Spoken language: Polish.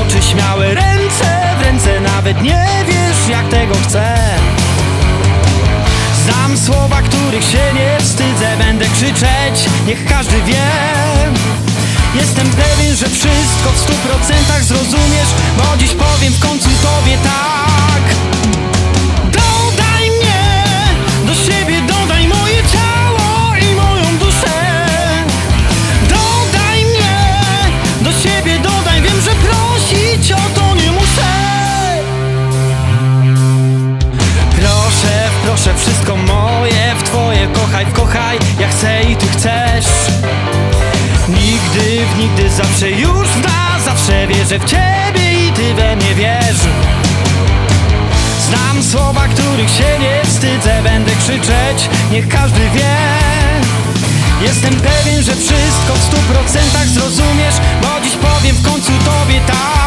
oczy śmiałe Ręce w ręce nawet nie wiesz jak tego chcę. Znam słowa, których się nie wstydzę Będę krzyczeć, niech każdy wie. Jestem pewien, że wszystko w stu procentach zrozumiesz Proszę, wszystko moje. W twoje kochaj, kochaj, ja chcę i ty chcesz. Nigdy w nigdy, zawsze już na zawsze wierzę w ciebie i ty we mnie wiesz Znam słowa, których się nie wstydzę, będę krzyczeć, niech każdy wie. Jestem pewien, że wszystko w stu procentach zrozumiesz, bo dziś powiem w końcu tobie tak